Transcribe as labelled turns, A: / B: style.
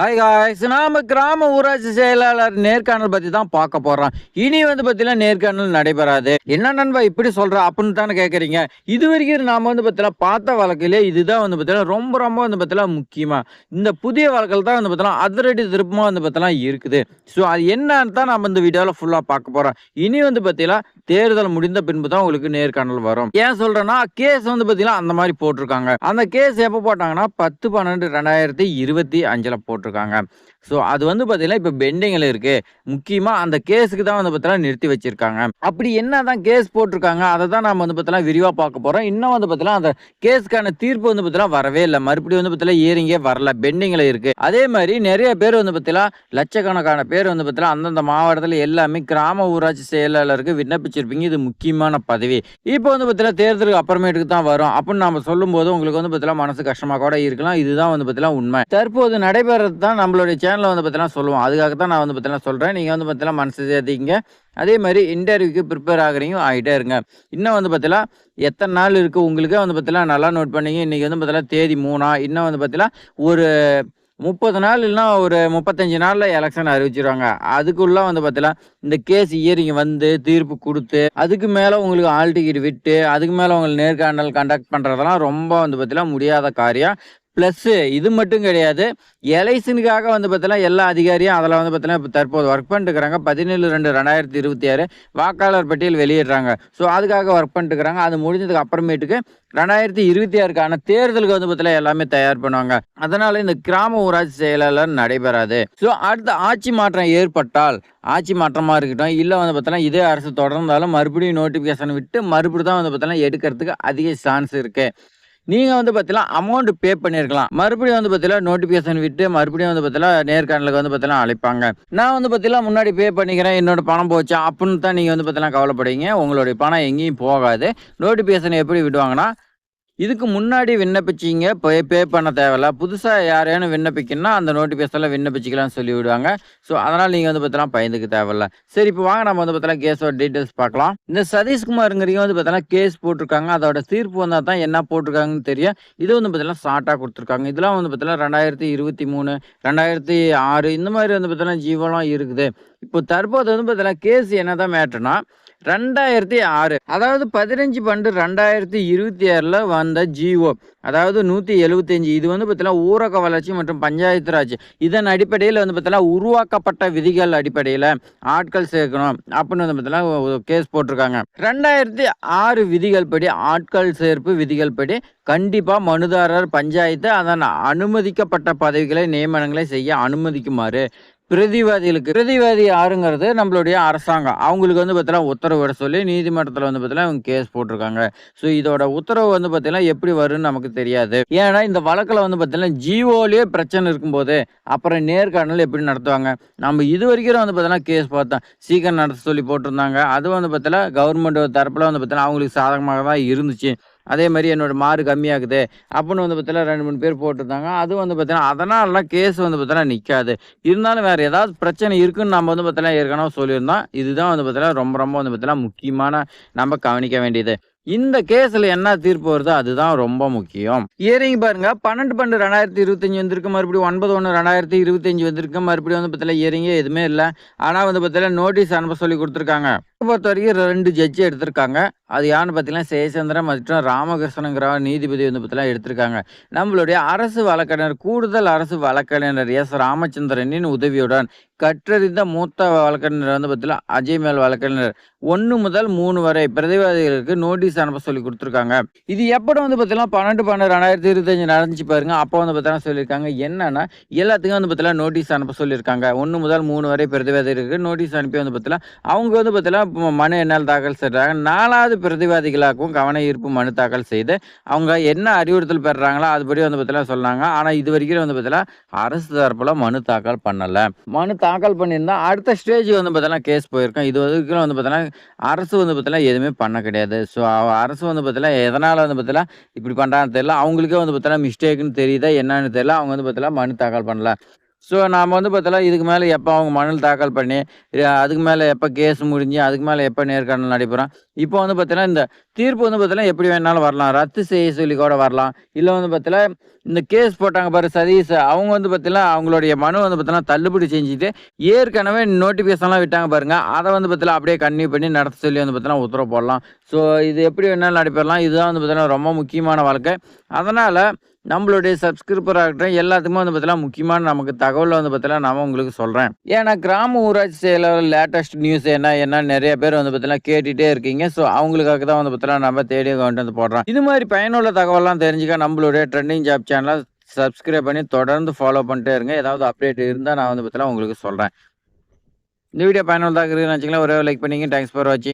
A: Hi guys நாம கிராம ஊராட்சி செயலாளர் நேர்காணல் பற்றி தான் பார்க்க போகிறோம் இனி வந்து பார்த்தீங்கன்னா நேர்காணல் நடைபெறாது. என்ன நண்பா இப்படி சொல்கிறா அப்படின்னு தானே கேட்குறீங்க இது வரைக்கும் நாம் வந்து பார்த்தீங்கன்னா பார்த்த வழக்கிலே இதுதான் வந்து பார்த்தீங்கன்னா ரொம்ப ரொம்ப வந்து பார்த்தீங்கன்னா முக்கியமாக இந்த புதிய வழக்கில் தான் வந்து பார்த்தீங்கன்னா அதிரடி திருப்பமாக வந்து பார்த்தீங்கன்னா இருக்குது. ஸோ அது என்னன்னு தான் நம்ம இந்த வீடியோவில் ஃபுல்லாக பார்க்க போகிறோம் இனி வந்து பார்த்தீங்கன்னா தேர்தல் முடிந்த பின்பு தான் உங்களுக்கு நேர்காணல் வரும். ஏன் சொல்கிறேன்னா கேஸ் வந்து பார்த்தீங்கன்னா அந்த மாதிரி போட்டிருக்காங்க. அந்த கேஸ் எப்போ போட்டாங்கன்னா பத்து பன்னெண்டு ரெண்டாயிரத்தி இருபத்தி அஞ்சில் போட்டிருக்காங்க. போட்டிருக்காங்க. ஸோ அது வந்து பார்த்தீங்கன்னா இப்போ பெண்டிங்கில் இருக்கு முக்கியமாக அந்த கேஸுக்கு தான் வந்து பார்த்தீங்கன்னா நிறுத்தி வச்சிருக்காங்க அப்படி என்ன தான் கேஸ் போட்டிருக்காங்க அதை தான் நம்ம வந்து பார்த்தீங்கன்னா விரிவாக பார்க்க போகிறோம் இன்னும் வந்து பார்த்தீங்கன்னா அந்த கேஸுக்கான தீர்ப்பு வந்து பார்த்தீங்கன்னா வரவே இல்லை மறுபடியும் வந்து பார்த்தீங்கன்னா ஏறிங்கே வரல பெண்டிங்கில் இருக்கு அதே மாதிரி நிறைய பேர் வந்து பார்த்தீங்கன்னா லட்சக்கணக்கான பேர் வந்து பார்த்தீங்கன்னா அந்தந்த மாவட்டத்தில் எல்லாமே கிராம ஊராட்சி செயலாளருக்கு விண்ணப்பிச்சிருப்பீங்க இது முக்கியமான பதவி இப்போ வந்து பார்த்தீங்கன்னா தேர்தலுக்கு அப்புறமேட்டுக்கு தான் வரும் அப்படின்னு நம்ம சொல்லும்போது உங்களுக்கு வந்து பார்த்தீங்கன்னா மனசு கஷ்டமாக கூட இருக்கலாம் இதுதான் வந்து பார்த்தீங்கன்னா உண்மை தற்போது நடைபெறது தான் நம்மளுடைய சேனலில் வந்து பார்த்தீங்கன்னா சொல்லுவோம். அதுக்காக தான் நான் வந்து பார்த்தீங்கன்னா சொல்கிறேன் நீங்கள் வந்து பார்த்தீங்கன்னா மனசு சேர்த்திங்க அதே மாதிரி இன்டர்வியூக்கு ப்ரிப்பேர் ஆகிறீங்க ஆகிட்டே இருங்க. இன்னும் வந்து பார்த்தீங்கன்னா எத்தனை நாள் இருக்குது உங்களுக்கே வந்து பார்த்தீங்கன்னா நல்லா நோட் பண்ணிங்க. இன்றைக்கி வந்து பார்த்தீங்கன்னா தேதி மூணா. இன்னும் வந்து பார்த்தீங்கன்னா ஒரு முப்பது நாள் இல்லைனா ஒரு முப்பத்தஞ்சு நாளில் எலெக்ஷன் அறிவிச்சிருவாங்க. அதுக்குள்ளே வந்து பார்த்தீங்கன்னா இந்த கேஸ் இயரிங் வந்து தீர்ப்பு கொடுத்து அதுக்கு மேலே உங்களுக்கு ஆல் டிக்கெட் விட்டு அதுக்கு மேலே உங்களுக்கு நேர்காணல் கண்டக்ட் பண்ணுறதெல்லாம் ரொம்ப வந்து பார்த்தீங்கன்னா முடியாத காரியம். ப்ளஸ்ஸு இது மட்டும் கிடையாது. எலெக்ஷனுக்காக வந்து பார்த்தீங்கன்னா எல்லா அதிகாரியும் அதில் வந்து பார்த்தீங்கன்னா இப்போ தற்போது ஒர்க் பண்ணிட்டுருக்காங்க. பதினேழு ரெண்டு ரெண்டாயிரத்தி இருபத்தி ஆறு வாக்காளர் பட்டியல் வெளியிடுறாங்க. ஸோ அதுக்காக ஒர்க் பண்ணிட்டுருக்காங்க. அது முடிஞ்சதுக்கு அப்புறமேட்டுக்கு ரெண்டாயிரத்தி இருபத்தி ஆறுக்கான தேர்தலுக்கு வந்து பார்த்தீங்கன்னா எல்லாமே தயார் பண்ணுவாங்க. அதனால இந்த கிராம ஊராட்சி செயலாளர் நடைபெறாது. ஸோ அடுத்த ஆட்சி மாற்றம் ஏற்பட்டால் ஆட்சி மாற்றமாக இருக்கட்டும் இல்லை வந்து பார்த்தோன்னா இதே அரசு தொடர்ந்தாலும் மறுபடியும் நோட்டிஃபிகேஷன் விட்டு மறுபடியும் தான் வந்து பார்த்தோன்னா எடுக்கிறதுக்கு அதிக சான்ஸ் இருக்குது நீங்கள் வந்து பார்த்தீங்கன்னா அமௌண்ட் பே பண்ணியிருக்கலாம் மறுபடியும் வந்து பார்த்தீங்கன்னா நோட்டிஃபிகேஷன் விட்டு மறுபடியும் வந்து பார்த்தீங்கன்னா நேர்காணலுக்கு வந்து பார்த்தீங்கன்னா அழைப்பாங்க. நான் வந்து பார்த்தீங்கன்னா முன்னாடி பே பண்ணிக்கிறேன் என்னோட பணம் போச்சு அப்படின்னு தான் நீங்கள் வந்து பார்த்தீங்கன்னா கவலைப்படுவீங்க. உங்களுடைய பணம் எங்கேயும் போகாது. நோட்டிஃபிகேஷன் எப்படி விடுவாங்கன்னா இதுக்கு முன்னாடி விண்ணப்பிச்சிங்க பே பே பண்ண தேவையில்ல. புதுசாக யாரையானு விண்ணப்பிக்கணும்னா அந்த நோட்டிஃபிகேஷனில் விண்ணப்பிச்சிக்கலாம்னு சொல்லி விடுவாங்க ஸோ அதனால் நீங்கள் வந்து பார்த்தீங்கன்னா பயந்துக்கு தேவையில்ல. சரி இப்போ வாங்க நம்ம வந்து பார்த்தீங்கன்னா கேஸோட டீட்டெயில்ஸ் பார்க்கலாம். இந்த சதீஷ்குமாருங்கிறீங்க வந்து பார்த்தீங்கன்னா கேஸ் போட்டிருக்காங்க. அதோட தீர்ப்பு வந்தால் தான் என்ன போட்டிருக்காங்கன்னு தெரியும். இது வந்து பார்த்தீங்கன்னா ஷார்ட்டாக கொடுத்துருக்காங்க. இதெல்லாம் வந்து பார்த்தீங்கன்னா ரெண்டாயிரத்தி இருபத்தி மூணு ரெண்டாயிரத்தி ஆறு இந்த மாதிரி வந்து பார்த்தீங்கன்னா ஜீவனம் இருக்குது. இப்போ தற்போது வந்து பார்த்தீங்கன்னா கேஸ் என்ன தான் மேட்டர்னா ரெண்டாயிரத்தி ஆறு. அதாவது பதினஞ்சு பண்டு ரெண்டாயிரத்தி இருபத்தி ஆறில் வந்த ஜிஓ. அதாவது நூற்றி எழுபத்தஞ்சு இது வந்து பார்த்தீங்கன்னா ஊரக வளர்ச்சி மற்றும் பஞ்சாயத்து ராஜ். இதன் அடிப்படையில் வந்து பார்த்தீங்கன்னா உருவாக்கப்பட்ட விதிகள் அடிப்படையில் ஆட்கள் சேர்க்கணும் அப்படின்னு வந்து பார்த்தீங்கன்னா கேஸ் போட்டிருக்காங்க. ரெண்டாயிரத்தி ஆறு விதிகள் படி ஆட்கள் சேர்ப்பு விதிகள் படி கண்டிப்பாக மனுதாரர் பஞ்சாயத்து அதன் அனுமதிக்கப்பட்ட பதவிகளை நியமனங்களை செய்ய அனுமதிக்குமாறு பிரதிவாதிகளுக்கு பிரதிவாதி யாருங்கிறது நம்மளுடைய அரசாங்கம். அவங்களுக்கு வந்து பார்த்தீங்கன்னா உத்தரவு விட சொல்லி நீதிமன்றத்தில் வந்து பார்த்தீங்கன்னா இவங்க கேஸ் போட்டிருக்காங்க. ஸோ இதோட உத்தரவு வந்து பார்த்தீங்கன்னா எப்படி வரும்னு நமக்கு தெரியாது. ஏன்னா இந்த வழக்கில் வந்து பார்த்தீங்கன்னா ஜிஓலேயே பிரச்சனை இருக்கும்போது அப்புறம் நேர்காணல் எப்படி நடத்துவாங்க? நம்ம இது வரைக்கும் வந்து பார்த்தீங்கன்னா கேஸ் பார்த்தோம். சீக்கிரம் நடத்த சொல்லி போட்டிருந்தாங்க. அது வந்து பார்த்தீங்கன்னா கவர்மெண்ட் தரப்பில் வந்து பார்த்தீங்கன்னா அவங்களுக்கு சாதகமாக தான் இருந்துச்சு. அதே மாதிரி என்னோடய மாறு கம்மியாகுது அப்படின்னு வந்து பார்த்தீங்கன்னா ரெண்டு மூணு பேர் போட்டிருந்தாங்க. அது வந்து பார்த்தீங்கன்னா அதனாலலாம் கேஸ் வந்து பார்த்தீங்கன்னா நிற்காது இருந்தாலும் வேறு ஏதாவது பிரச்சனை இருக்குன்னு நம்ம வந்து பார்த்தீங்கன்னா ஏற்கனவே சொல்லியிருந்தோம். இதுதான் வந்து பார்த்தீங்கன்னா ரொம்ப ரொம்ப வந்து பார்த்தீங்கன்னா முக்கியமான நம்ம கவனிக்க வேண்டியது. இந்த கேஸில் என்ன தீர்ப்பு வருதோ அதுதான் ரொம்ப முக்கியம். ஏறிங்க பாருங்க. பன்னெண்டு பன்னெண்டு ரெண்டாயிரத்தி இருபத்தஞ்சி வந்திருக்கு. மறுபடியும் ஒன்பது ஒன்று ரெண்டாயிரத்தி இருபத்தஞ்சி வந்திருக்கு. மறுபடியும் வந்து பார்த்தீங்கன்னா ஏறிங்க. எதுவுமே இல்லை. ஆனால் வந்து பார்த்தீங்கன்னா நோட்டீஸ் அனுப்ப சொல்லி கொடுத்துருக்காங்க. பொறுத்த வரைக்கும் ரெண்டு ஜட்ஜி எடுத்திருக்காங்க. அது யாருன்னு பார்த்தீங்கன்னா ஜெயச்சந்திரன் மற்றும் ராமகிருஷ்ணங்கிற நீதிபதி வந்து பார்த்தீங்கன்னா எடுத்திருக்காங்க. நம்மளுடைய அரசு வழக்கறிஞர் கூடுதல் அரசு வழக்கறிஞர் எஸ். ராமச்சந்திரனின் உதவியுடன் கற்றறிந்த மூத்த வழக்கறிஞர் வந்து பார்த்தீங்கன்னா அஜய் மேல் வழக்கறிஞர். ஒன்று முதல் மூணு வரை பிரதிவாதிகளுக்கு நோட்டீஸ் அனுப்ப சொல்லி கொடுத்துருக்காங்க. இது எப்படி வந்து பார்த்தீங்கன்னா பன்னெண்டு பன்னெண்டு ரெண்டாயிரத்தி இருபத்தஞ்சு நடந்துச்சு பாருங்க. அப்போ வந்து பார்த்தீங்கன்னா சொல்லியிருக்காங்க என்னன்னா எல்லாத்துக்கும் வந்து பார்த்தீங்கன்னா நோட்டீஸ் அனுப்ப சொல்லியிருக்காங்க. ஒன்று முதல் மூணு வரை பிரதிவாதிகளுக்கு நோட்டீஸ் அனுப்பி வந்து பார்த்தீங்கன்னா அவங்க வந்து பார்த்தீங்கன்னா மனு என்னால் தாக்கல் செய்கிறாங்க நாலாவது பிரதிவாதிகளாகவும் கவன ஈர்ப்பு மனு தாக்கல் செய்து அவங்க என்ன அறிவுறுத்தல் பெறுறாங்களோ அதுபடி வந்து பார்த்தீங்கன்னா சொன்னாங்க. ஆனால் இது வரைக்கும் வந்து பார்த்தீங்கன்னா அரசு தரப்பில் மனு தாக்கல் பண்ணலை. மனு தாக்கல் பண்ணியிருந்தால் அடுத்த ஸ்டேஜ் வந்து பார்த்தீங்கன்னா கேஸ் போயிருக்கோம். இது வரைக்கும் வந்து பார்த்தீங்கன்னா அரசு வந்து பார்த்தீங்கன்னா எதுவுமே பண்ண கிடையாது. ஸோ அரசு வந்து பார்த்தீங்கன்னா எதனால் வந்து பார்த்தீங்கன்னா இப்படி பண்ணுறான்னு தெரியல. அவங்களுக்கே வந்து பார்த்தீங்கன்னா மிஸ்டேக்குன்னு தெரியுதா என்னன்னு தெரியல. அவங்க வந்து பார்த்தீங்கன்னா மனு தாக்கல் பண்ணல. ஸோ நாம் வந்து பார்த்தோன்னா இதுக்கு மேலே எப்போ அவங்க மணல் தாக்கல் பண்ணி அதுக்கு மேலே எப்போ கேஸ் முடிஞ்சு அதுக்கு மேலே எப்போ நேர்காணல் நடைபெறும்? இப்போ வந்து பார்த்தீங்கன்னா இந்த தீர்ப்பு வந்து பார்த்தீங்கன்னா எப்படி வேணாலும் வரலாம் ரத்து செய்ய சொல்லி கூட வரலாம் இல்லை வந்து பார்த்தீங்கன்னா இந்த கேஸ் போட்டாங்க பாரு சதீஷ் அவங்க வந்து பார்த்தீங்கன்னா அவங்களுடைய மனு வந்து பார்த்தீங்கன்னா தள்ளுபடி செஞ்சுட்டு ஏற்கனவே நோட்டிஃபிகேஷன்லாம் விட்டாங்க பாருங்க அதை வந்து பார்த்தீங்கன்னா அப்படியே கன்டினியூ பண்ணி நடத்த சொல்லி வந்து பார்த்தீங்கன்னா உத்தரவு போடலாம் ஸோ இது எப்படி வேணாலும் நடைபெறலாம் இதுதான் வந்து பார்த்தீங்கன்னா ரொம்ப முக்கியமான வழக்கு அதனால் நம்மளுடைய சப்ஸ்கிரிப்பர் ஆகட்டும் எல்லாத்துக்குமே வந்து பார்த்தீங்கன்னா முக்கியமான நமக்கு தகவல் வந்து பார்த்தீங்கன்னா நான் உங்களுக்கு சொல்கிறேன் ஏன்னா கிராம ஊராட்சி செயலர் லேட்டஸ்ட் நியூஸ் என்ன என்ன நிறைய பேர் வந்து பார்த்தீங்கன்னா கேட்டுகிட்டே இருக்கீங்க ஸோ அவங்களுக்காக தான் வந்து பார்த்தீங்கன்னா நம்ம தேடி கொண்டு வந்து போடுறோம். இது மாதிரி பயனுள்ள தகவல்லாம் தெரிஞ்சுக்க நம்மளுடைய ட்ரெண்டிங் ஜாப் சேனலை சப்ஸ்கிரைப் பண்ணி தொடர்ந்து ஃபாலோ பண்ணிட்டே இருங்க. ஏதாவது அப்டேட் இருந்தால் நான் வந்து பார்த்தீங்கன்னா உங்களுக்கு சொல்கிறேன் இந்த வீடியோ பயனுள்ளதாக இருக்குதுன்னு வச்சுக்கலாம் ஒரே லைக் பண்ணிங்க தேங்க்ஸ் ஃபார் வாட்சிங்